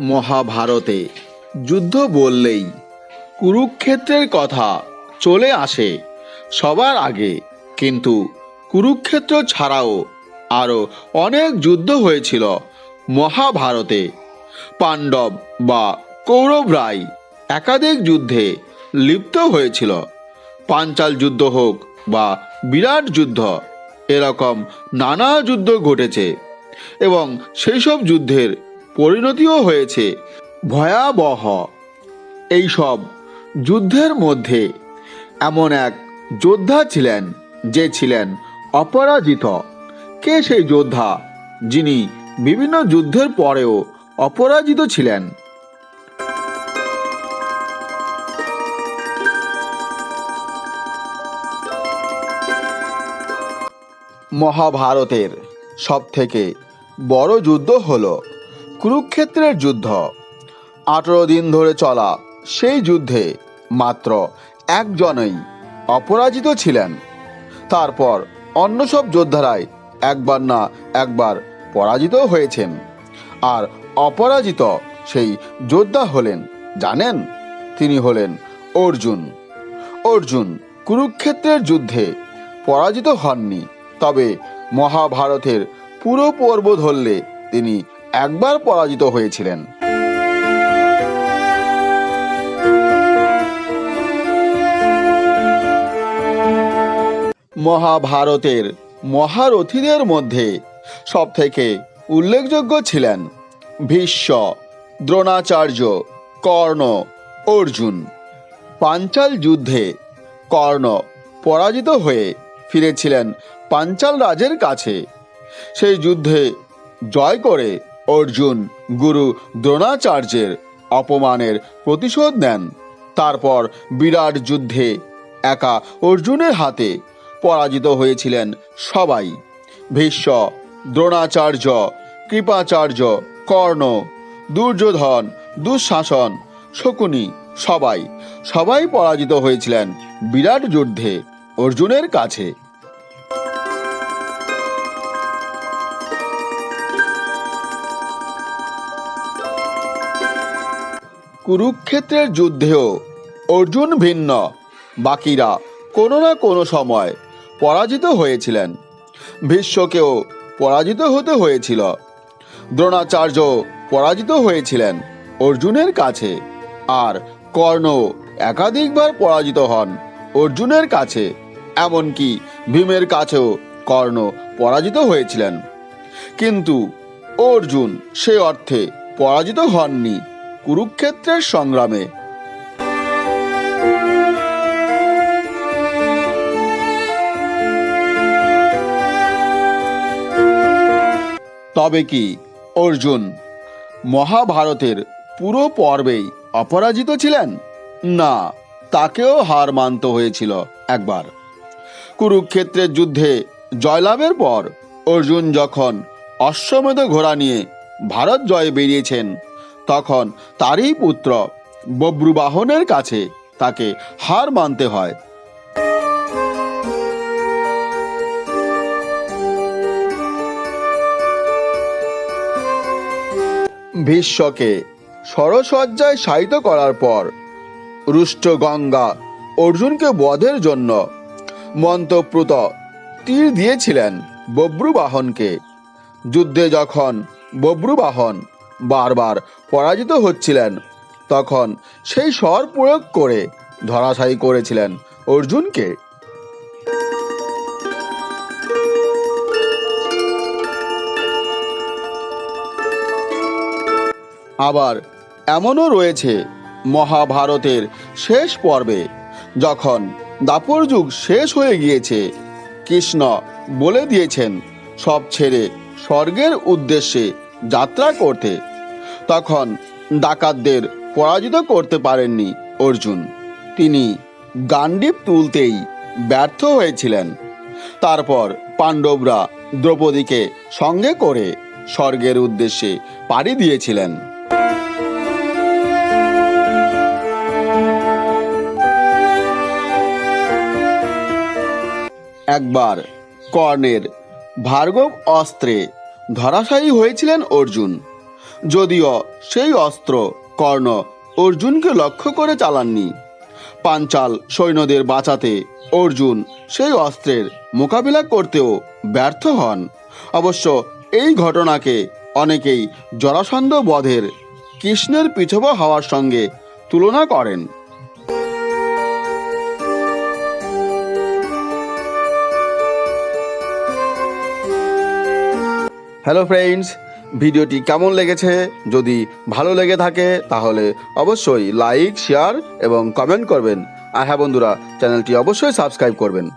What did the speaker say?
মহাভারতে। যুদ্ধ বললেই কুরুক্ষেত্রের কথা চলে আসে সবার আগে। কিন্তু কুরুক্ষেত্র ছাড়াও আরও অনেক যুদ্ধ হয়েছিল মহাভারতে। পাণ্ডব বা কৌরবরাই একাধিক যুদ্ধে লিপ্ত হয়েছিল। পাঞ্চাল যুদ্ধ হোক বা বিরাট যুদ্ধ, এরকম নানা যুদ্ধ ঘটেছে। এবং সেই সব যুদ্ধের পরিণতিও হয়েছে। ভয়াবহ। এই সব যুদ্ধের মধ্যে এমন এক যোদ্ধা ছিলেন যে ছিলেন অপরাজিত। কে সেই যোদ্ধা যিনি বিভিন্ন যুদ্ধের পরেও অপরাজিত ছিলেন? মহাভারতের সবথেকে বড় যুদ্ধ হল কুরুক্ষেত্রের যুদ্ধ। আঠেরো দিন ধরে চলা সেই যুদ্ধে মাত্র একজনই অপরাজিত ছিলেন। তারপর অন্য সব যোদ্ধারাই একবার না একবার পরাজিত হয়েছেন। আর অপরাজিত সেই যোদ্ধা হলেন, জানেন? তিনি হলেন অর্জুন। অর্জুন কুরুক্ষেত্রের যুদ্ধে পরাজিত হননি, তবে মহাভারতের পুরো পর্ব ধরলে তিনি একবার পরাজিত হয়েছিলেন। মহাভারতের মহারথীদের মধ্যে সবথেকে উল্লেখযোগ্য ছিলেন ভীষ্ম, দ্রোণাচার্য, কর্ণ, অর্জুন। পাঞ্চাল যুদ্ধে কর্ণ পরাজিত হয়ে ফিরেছিলেন পাঞ্চাল রাজের কাছে। সেই যুদ্ধে জয় করে অর্জুন গুরু দ্রোণাচার্যের অপমানের প্রতিশোধ নেন। তারপর বিরাট যুদ্ধে একা অর্জুনের হাতে পরাজিত হয়েছিলেন সবাই। ভীষ্ম, দ্রোণাচার্য, কৃপাচার্য, কর্ণ, দুর্যোধন, দুঃশাসন, শকুনি সবাই সবাই পরাজিত হয়েছিলেন বিরাট যুদ্ধে অর্জুনের কাছে। কুরুক্ষেত্রের যুদ্ধেও অর্জুন ভিন্ন। বাকিরা কোনো না কোনো সময় পরাজিত হয়েছিলেন। ভীষ্মকেও পরাজিত হতে হয়েছিল। দ্রোণাচার্য পরাজিত হয়েছিলেন অর্জুনের কাছে। আর কর্ণ একাধিকবার পরাজিত হন অর্জুনের কাছে। এমনকি ভীমের কাছেও কর্ণ পরাজিত হয়েছিলেন। কিন্তু অর্জুন সে অর্থে পরাজিত হননি। কুরুক্ষেত্রের সংগ্রামে। তবে কি, অর্জুন, মহাভারতের পুরো পর্বেই অপরাজিত ছিলেন? না, তাকেও হার মানতে হয়েছিল একবার। কুরুক্ষেত্রের যুদ্ধে জয়লাভের পর অর্জুন যখন অশ্বমেধ ঘোড়া নিয়ে ভারত জয়ে বেরিয়েছেন তখন তারই পুত্র বব্রুবাহনের কাছে তাকে হার মানতে হয়। ভীষ্মকে সরসজ্জায় শায়িত করার পর রুষ্ট গঙ্গা অর্জুনকে বধের জন্য মন্তপ্রুত তীর দিয়েছিলেন বব্রুবাহনকে। যুদ্ধে যখন বব্রুবাহন বারবার পরাজিত হচ্ছিলেন। তখন সেই স্বর প্রয়োগ করে ধরাশায়ী করেছিলেন অর্জুনকে। আবার এমনও রয়েছে মহাভারতের শেষ পর্বে, যখন দাপর যুগ শেষ হয়ে গিয়েছে, কৃষ্ণ বলে দিয়েছেন, সব ছেড়ে স্বর্গের উদ্দেশ্যে যাত্রা করতে। তখন ডাকাতদের পরাজিত করতে পারেননি অর্জুন। তিনি গান্ডীপ তুলতেই ব্যর্থ হয়েছিলেন। তারপর পাণ্ডবরা দ্রৌপদীকে সঙ্গে করে স্বর্গের উদ্দেশ্যে পাড়ি দিয়েছিলেন। একবার কর্ণের ভার্গব অস্ত্রে ধরাশায়ী হয়েছিলেন অর্জুন। যদিও সেই অস্ত্র কর্ণ অর্জুনকে লক্ষ্য করে চালাননি। পাঞ্চাল সৈন্যদের বাঁচাতে অর্জুন সেই অস্ত্রের মোকাবিলা করতেও ব্যর্থ হন। অবশ্য এই ঘটনাকে অনেকেই জরাসন্ধ বধের কৃষ্ণের পিছবা হওয়ার সঙ্গে তুলনা করেন। হ্যালো ফ্রেন্ডস ভিডিওটি কেমন লেগেছে? যদি ভালো লেগে থাকে, তাহলে অবশ্যই লাইক, শেয়ার এবং কমেন্ট করবেন। আর হ্যাঁ বন্ধুরা, চ্যানেলটি অবশ্যই সাবস্ক্রাইব করবেন।